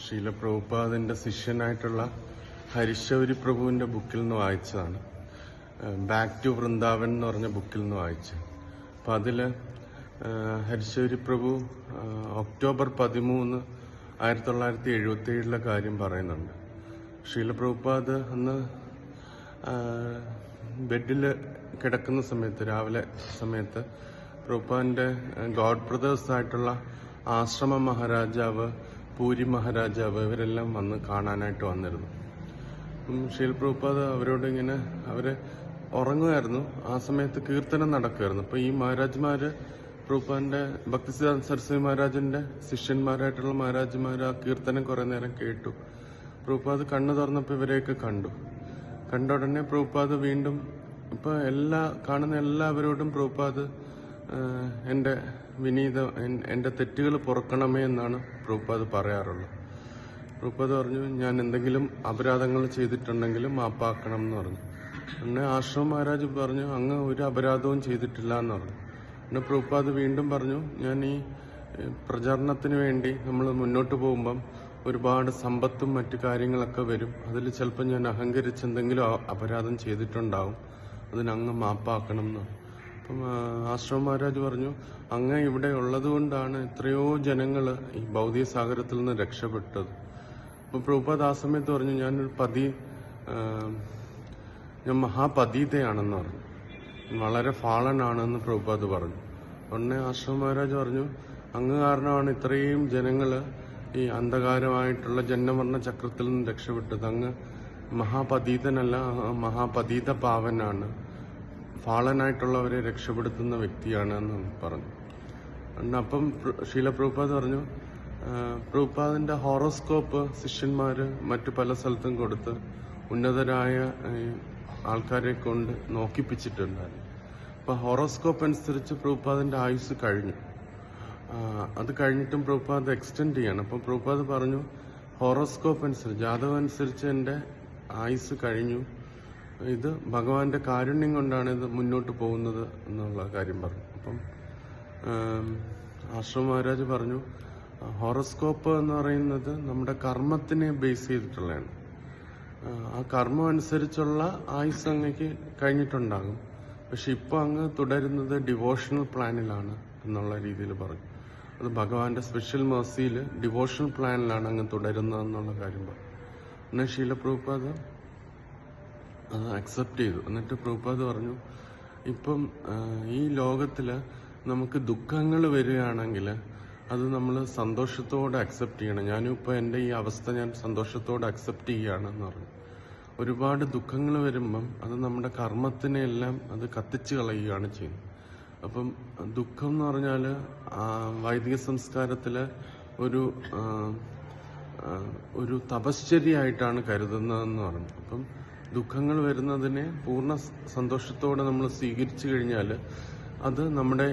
ശീല പ്രഭുപാദിന്റെ ശിഷ്യനായിട്ടുള്ള ഹരിശൗരി പ്രഭുവിന്റെ ബുക്കിൽ നിന്ന് വായിച്ചതാണ്. ബാക്ക് ടു വൃന്ദാവൻ എന്ന് പറഞ്ഞ ബുക്കിൽ നിന്ന് വായിച്ചു അപ്പം അതിൽ ഹരിശൗരി പ്രഭു ഒക്ടോബർ പതിമൂന്ന് ആയിരത്തി തൊള്ളായിരത്തി എഴുപത്തി ഏഴിലെ കാര്യം പറയുന്നുണ്ട്. ശീല പ്രഭുപാദ് അന്ന് ബെഡിൽ കിടക്കുന്ന സമയത്ത് രാവിലെ സമയത്ത് പ്രഭുപാദിന്റെ ഗോഡ് ബ്രദേഴ്സ് ആയിട്ടുള്ള ആശ്രമ മഹാരാജാവ് പൂരി മഹാരാജാവ് ഇവരെല്ലാം വന്ന് കാണാനായിട്ട് വന്നിരുന്നു. പ്രഭുപാദ് അവരോട് ഇങ്ങനെ അവരെ ഉറങ്ങുമായിരുന്നു. ആ സമയത്ത് കീർത്തനം നടക്കുമായിരുന്നു. അപ്പൊ ഈ മഹാരാജ്മാര് പ്രഭുപാദിന്റെ ഭക്തിസിദ്ധാന്ത സരസ്വതി മഹാരാജന്റെ ശിഷ്യന്മാരായിട്ടുള്ള മഹാരാജ്മാർ ആ കീർത്തനം കുറേ നേരം കേട്ടു. പ്രഭുപാദ് കണ്ണു തുറന്നപ്പോ ഇവരെയൊക്കെ കണ്ടു. കണ്ട ഉടനെ പ്രഭുപാദ് വീണ്ടും ഇപ്പൊ എല്ലാ കാണുന്ന എല്ലാവരോടും പ്രഭുപാദ് എന്റെ വിനീത എന്റെ തെറ്റുകൾ പുറക്കണമേ എന്നാണ് പ്രൂപ്പാത് പറയാറുള്ളത് പ്രൂപ്പാത് പറഞ്ഞു ഞാൻ എന്തെങ്കിലും അപരാധങ്ങൾ ചെയ്തിട്ടുണ്ടെങ്കിലും മാപ്പാക്കണം എന്ന് പറഞ്ഞു. പിന്നെ ആശ്രമ മഹാരാജ് പറഞ്ഞു അങ്ങ് ഒരു അപരാധവും ചെയ്തിട്ടില്ല എന്ന് പറഞ്ഞു. പിന്നെ പ്രൂപ്പാത് വീണ്ടും പറഞ്ഞു ഞാൻ ഈ പ്രചാരണത്തിന് വേണ്ടി നമ്മൾ മുന്നോട്ട് പോകുമ്പം ഒരുപാട് സമ്പത്തും മറ്റു കാര്യങ്ങളൊക്കെ വരും. അതിൽ ചിലപ്പോൾ ഞാൻ അഹങ്കരിച്ച് എന്തെങ്കിലും അപരാധം ചെയ്തിട്ടുണ്ടാവും. അതിനങ്ങ് മാപ്പാക്കണം എന്ന് ആശ്രമ മഹാരാജ് പറഞ്ഞു അങ്ങ് ഇവിടെ ഉള്ളതുകൊണ്ടാണ് എത്രയോ ജനങ്ങൾ ഈ ഭൗതിക സാഗരത്തിൽ നിന്ന് രക്ഷപ്പെട്ടത്. അപ്പോൾ പ്രഭുപാദ് ആ സമയത്ത് പറഞ്ഞു ഞാനൊരു പതി ഞാൻ മഹാപതീതയാണെന്ന് പറഞ്ഞു. വളരെ ഫാളനാണെന്ന് പ്രഭുപാദ് പറഞ്ഞു. ഉടനെ ആശ്രമ മഹാരാജ് പറഞ്ഞു അങ്ങ് കാരണമാണ് ഇത്രയും ജനങ്ങൾ ഈ അന്ധകാരമായിട്ടുള്ള ജന്മവർണ ചക്രത്തിൽ നിന്ന് രക്ഷപ്പെട്ടത്. അങ്ങ് മഹാപതീതനല്ല മഹാപതീത പാവനാണ്. ഫാളനായിട്ടുള്ളവരെ രക്ഷപ്പെടുത്തുന്ന വ്യക്തിയാണ് എന്ന് പറഞ്ഞു അപ്പം ഷീല പ്രഭുപാദ് പറഞ്ഞു പ്രഭുപാദിന്റെ ഹോറോസ്കോപ്പ് ശിഷ്യന്മാര് മറ്റു പല സ്ഥലത്തും കൊടുത്ത് ഉന്നതരായ ആൾക്കാരെ കൊണ്ട് നോക്കിപ്പിച്ചിട്ടുണ്ടായിരുന്നു. അപ്പൊ ഹോറോസ്കോപ്പ് അനുസരിച്ച് പ്രഭുപാദിന്റെ ആയുസ് കഴിഞ്ഞു. അത് കഴിഞ്ഞിട്ടും പ്രഭുപാദ് എക്സ്റ്റെൻഡ് ചെയ്യാണ്. അപ്പൊ പ്രഭുപാദ് പറഞ്ഞു ഹോറോസ്കോപ്പ് അനുസരിച്ച് ജാതകം അനുസരിച്ച് എന്റെ ആയുസ് കഴിഞ്ഞു. ഇത് ഭഗവാന്റെ കാരുണ്യം കൊണ്ടാണ് ഇത് മുന്നോട്ട് പോകുന്നത് എന്നുള്ള കാര്യം പറഞ്ഞു. അപ്പം ആശ്രമ മഹാരാജ് പറഞ്ഞു ഹോറോസ്കോപ്പ് എന്ന് പറയുന്നത് നമ്മുടെ കർമ്മത്തിനെ ബേസ് ചെയ്തിട്ടുള്ളതാണ്. ആ, ആ കർമ്മം അനുസരിച്ചുള്ള ആയുസ് അങ്ങക്ക് കഴിഞ്ഞിട്ടുണ്ടാകും. പക്ഷെ ഇപ്പൊ അങ്ങ് തുടരുന്നത് ഡിവോഷണൽ പ്ലാനിലാണ് എന്നുള്ള രീതിയിൽ പറഞ്ഞു. അത് ഭഗവാന്റെ സ്പെഷ്യൽ മേഴ്സിയിൽ ഡിവോഷണൽ പ്ലാനിലാണ് അങ്ങ് തുടരുന്നത് എന്നുള്ള കാര്യം പറഞ്ഞു. എന്നാൽ ശീലപ്രൂപ്പ് അത് അക്സെപ്റ്റ് ചെയ്തു. എന്നിട്ട് പ്രഭുപാദ് പറഞ്ഞു ഇപ്പം ഈ ലോകത്തിൽ നമുക്ക് ദുഃഖങ്ങൾ വരികയാണെങ്കിൽ അത് നമ്മൾ സന്തോഷത്തോടെ അക്സെപ്റ്റ് ചെയ്യണം. ഞാനും ഇപ്പൊ എന്റെ ഈ അവസ്ഥ ഞാൻ സന്തോഷത്തോടെ അക്സെപ്റ്റ് ചെയ്യുകയാണെന്ന് പറഞ്ഞു. ഒരുപാട് ദുഃഖങ്ങൾ വരുമ്പം അത് നമ്മുടെ കർമ്മത്തിനെ എല്ലാം അത് കത്തിച്ച് കളയുകയാണ് ചെയ്യുന്നത്. അപ്പം ദുഃഖം എന്ന് പറഞ്ഞാൽ വൈദിക സംസ്കാരത്തിൽ ഒരു ഒരു തപശ്ചര്യയായിട്ടാണ് കരുതുന്നതെന്ന് പറഞ്ഞു. അപ്പം ദുഃഖങ്ങൾ വരുന്നതിനെ പൂർണ സന്തോഷത്തോടെ നമ്മൾ സ്വീകരിച്ചു കഴിഞ്ഞാൽ അത് നമ്മുടെ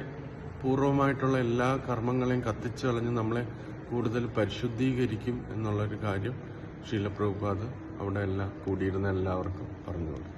പൂർവമായിട്ടുള്ള എല്ലാ കർമ്മങ്ങളെയും കത്തിച്ചു കളഞ്ഞ് നമ്മളെ കൂടുതൽ പരിശുദ്ധീകരിക്കും എന്നുള്ളൊരു കാര്യം ശീലപ്രഭുപാദ് അവിടെ എല്ലാം കൂടിയിരുന്ന എല്ലാവർക്കും പറഞ്ഞു കൊടുത്തു